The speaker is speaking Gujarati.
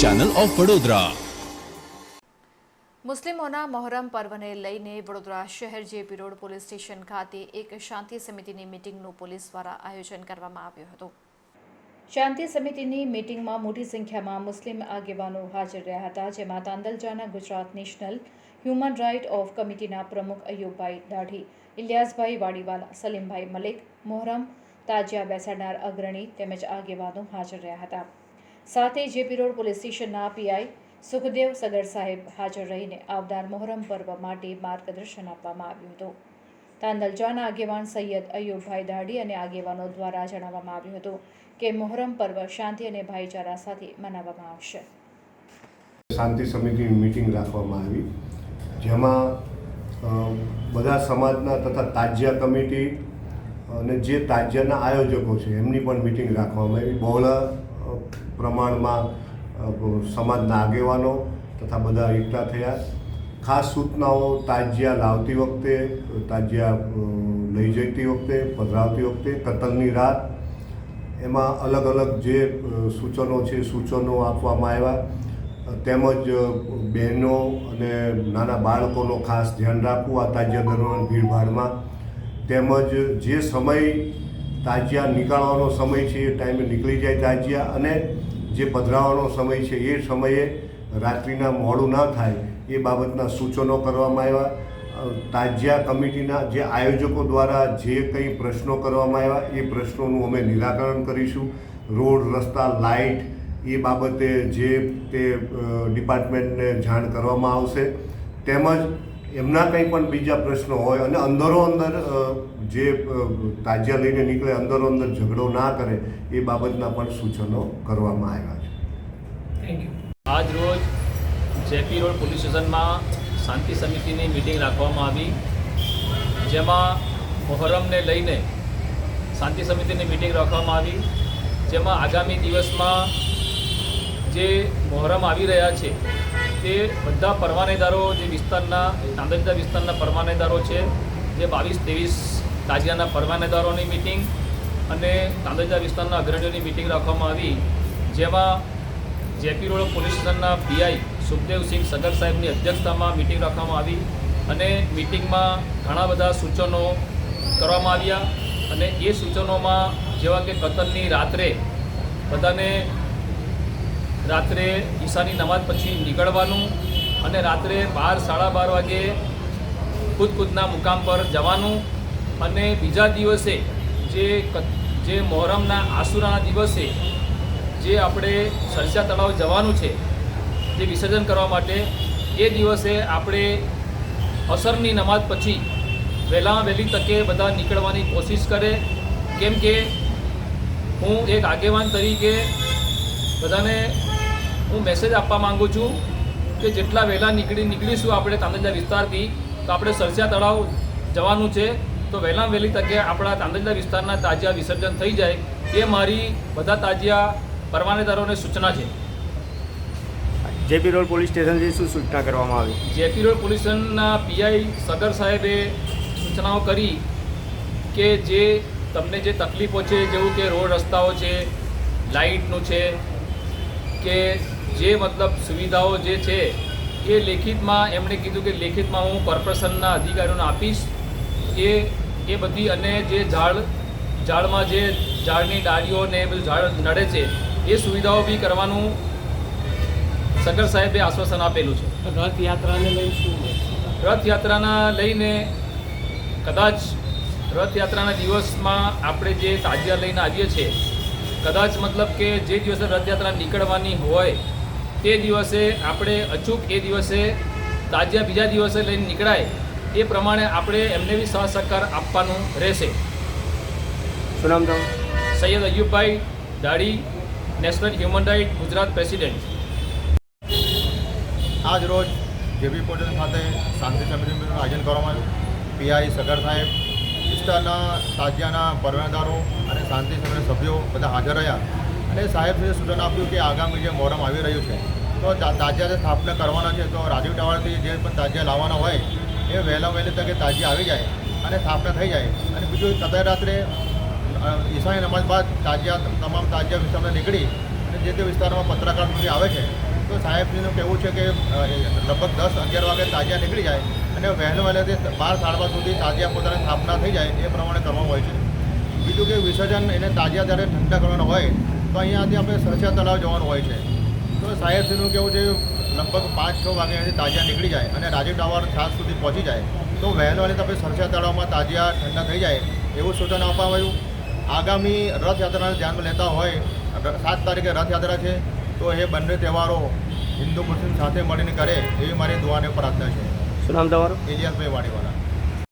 ચેનલ ઓફ વડોદરા મુસ્લિમોના મોહરમ પર્વને લઈને વડોદરા શહેર જેપી રોડ પોલીસ સ્ટેશન ખાતે એક શાંતિ સમિતિની મિટિંગનું પોલીસ દ્વારા આયોજન કરવામાં આવ્યું હતું. શાંતિ સમિતિની મિટિંગમાં મોટી સંખ્યામાં મુસ્લિમ આગેવાનો હાજર રહ્યા હતા, જેમાં તાંદલજાના Gujarat national human right of કમિટીના પ્રમુખ અયુબભાઈ દાઢી, ઇલિયાસભાઈ વાડીવાલા, સલીમભાઈ મલિક, મોહરમ, તાજિયા બેસાડનાર અગ્રણી તેમજ આગેવાનો હાજર રહ્યા હતા. સાથે જેપી રોડ પોલીસ સ્ટેશનના પીઆઈ સુખદેવ સદર સાહેબ હાજર રહીને આવનાર મોહરમ પર્વ માટે માર્ગદર્શન આપવામાં આવ્યું હતું. તાંદલજાના આગેવાન સૈયદ અયુબભાઈ દાડી અને આગેવાનો દ્વારા જણાવવામાં આવ્યું હતું કે મોહરમ પર્વ શાંતિ અને ભાઈચારા સાથે મનાવવામાં આવશે. શાંતિ સમિતિની મિટિંગ રાખવામાં આવી, જેમાં બધા સમાજના તથા તાજિયા કમિટી અને જે તાજિયાના આયોજકો છે એમની પણ મિટિંગ રાખવામાં આવી. બહોળા પ્રમાણમાં સમાજના આગેવાનો તથા બધા એકઠા થયા. ખાસ સૂચનાઓ તાજિયા લાવતી વખતે, તાજિયા લઈ જતી વખતે, પધરાવતી વખતે કતલની રાત. એમાં અલગ અલગ જે સૂચનો છે, સૂચનો આપવામાં આવ્યા. તેમજ બહેનો અને નાના બાળકોનો ખાસ ધ્યાન રાખવું આ તાજિયા દરમિયાન ભીડભાડમાં. તેમજ જે સમય તાજિયા નીકાળવાનો સમય છે, એ ટાઈમે નીકળી જાય તાજિયા અને જે પધરાવાનો સમય છે, એ સમયે રાત્રિના મોડું ના થાય, એ બાબતના સૂચનો કરવામાં આવ્યા. તાજિયા કમિટીના જે આયોજકો દ્વારા જે કંઈ પ્રશ્નો કરવામાં આવ્યા, એ પ્રશ્નોનું અમે નિરાકરણ કરીશું. રોડ, રસ્તા, લાઇટ, એ બાબતે જે તે ડિપાર્ટમેન્ટને જાણ કરવામાં આવશે. તેમજ એમના કંઈ પણ બીજા પ્રશ્નો હોય અને અંદરો અંદર જે તાજિયા લઈને નીકળે અંદરો અંદર ઝઘડો ના કરે એ બાબતના પણ સૂચનો કરવામાં આવ્યા છે. આજ રોજ જેપી રોડ પોલીસ સ્ટેશનમાં શાંતિ સમિતિની મિટિંગ રાખવામાં આવી જેમાં મોહરમને લઈને શાંતિ સમિતિની મિટિંગ રાખવામાં આવી જેમાં આગામી દિવસમાં જે મોહરમ આવી રહ્યા છે તે બધા પરવાનેદારો જે વિસ્તારના તાંદલજા વિસ્તારના પરવાનેદારો છે, જે બાવીસ ત્રેવીસ તાજિયાના પરવાનેદારોની મિટિંગ અને તાંદલજા વિસ્તારના અગ્રણીઓની મિટિંગ રાખવામાં આવી, જેમાં જેપી રોડ પોલીસ સ્ટેશનના પીઆઈ સુખદેવસિંહ સગર સાહેબની અધ્યક્ષતામાં મિટિંગ રાખવામાં આવી અને મિટિંગમાં ઘણા બધા સૂચનો કરવામાં આવ્યા અને એ સૂચનોમાં જેવા કે કતરની રાત્રે બધાને રાત્રે ઈશાની નમાઝ પછી નીકળવાનું અને રાત્રે બાર, સાડા બાર વાગે ખુદ ખુદના મુકામ પર જવાનું અને બીજા દિવસે જે જે મોહરમના આસુરાના દિવસે જે આપણે સરસા તળાવ જવાનું છે જે વિસર્જન કરવા માટે એ દિવસે આપણે અસરની નમાઝ પછી વહેલામાં વહેલી તકે બધા નીકળવાની કોશિશ કરે. કેમ કે હું એક આગેવાન તરીકે બધાને હું મેસેજ આપવા માંગુ છું કે જેટલા વહેલા નીકળી નીકળીશું આપણે તાંદજા વિસ્તારથી તો આપણે સરસિયા તળાવ જવાનું છે. તો વહેલામાં વહેલી તકે આપણા તાંદજા વિસ્તારના તાજિયા વિસર્જન થઈ જાય. એ મારી બધા તાજિયા પરવાનેદારોને સૂચના છે. જેપી રોડ પોલીસ સ્ટેશનથી શું સૂચના કરવામાં આવી? જેપી રોડ પોલીસ સ્ટેશનના પીઆઈ સગર સાહેબે સૂચનાઓ કરી કે જે તમને જે તકલીફો છે જેવું કે રોડ રસ્તાઓ છે લાઇટનું છે કે જે મતલબ સુવિધાઓ જે છે એ લેખિતમાં એમણે કીધું કે લેખિતમાં હું કોર્પોરેશનના અધિકારીઓને આપીશ. એ એ બધી અને જે ઝાડ ઝાડમાં જે ઝાડની ડાળીઓ ને બધું ઝાડ નડે છે એ સુવિધાઓ બી કરવાનું સગર સાહેબે આશ્વાસન આપેલું છે. રથયાત્રાને લઈ શું રથયાત્રાના લઈને કદાચ રથયાત્રાના દિવસમાં આપણે જે તાજિયા લઈને આવીએ છીએ કદાચ મતલબ કે જે દિવસે રથયાત્રા નીકળવાની હોય તે દિવસે આપણે અચૂક એ દિવસે તાજિયા બીજા દિવસે લઈને નીકળાય એ પ્રમાણે આપણે એમને બી સહ સહકાર આપવાનું રહેશે. શું નામ Saiyed Ayubbhai Dadi national human right Gujarat president. આજ રોજ જેબી પોલીસ ખાતે શાંતિ સમિતિનું આયોજન કરવામાં આવ્યું. પીઆઈ સગર સાહેબ વિસ્તારના તાજિયાના પરવાનેદારો અને શાંતિ સમિતિના સભ્યો બધા હાજર રહ્યા. અને સાહેબે સૂચન આપ્યું કે આગામી જે મોરમ આવી રહ્યું છે, તો તાજિયા જે સ્થાપના કરવાના છે, તો રાજીવ ટાવરથી જે પણ તાજિયા લાવવાના હોય, એ વહેલા વહેલી તકે તાજિયા આવી જાય અને સ્થાપના થઈ જાય. અને બીજું તદય રાત્રે ઈશાની નમાજ બાદ તાજિયા, તમામ તાજિયા વિસ્તારમાં નીકળી અને જે તે વિસ્તારમાં પત્રકાર સુધી આવે છે, તો સાહેબજીનું કહેવું છે કે લગભગ દસ અગિયાર વાગે તાજિયા નીકળી જાય અને વહેલો વહેલેથી બાર સાડા બાર સુધી તાજિયા પોતાની સ્થાપના થઈ જાય, એ પ્રમાણે કરવામાં હોય છે. બીજું કે વિસર્જન એને તાજિયા જ્યારે ઠંડા કરવાના હોય અહીંયાથી આપણે સરસિયા તળાવ જવાનું હોય છે. તો સાહેબશ્રીનું કેવું છે લગભગ પાંચ છ વાગે અહીંથી તાજિયા નીકળી જાય અને રાજીવ ટાવર સાત સુધી પહોંચી જાય. તો વહેલો વહેલી તમે સરસિયા તળાવમાં તાજિયા ઠંડા થઈ જાય એવું સૂચન આપવામાં આવ્યું. આગામી રથયાત્રાને ધ્યાનમાં લેતા હોય સાત તારીખે રથયાત્રા છે તો એ બંને તહેવારો હિન્દુ મુસ્લિમ સાથે મળીને કરે એવી મારી દુઆને પ્રાર્થના છે. શું નામ તમારું? ઇલિયાસભાઈ વાડીવાલા.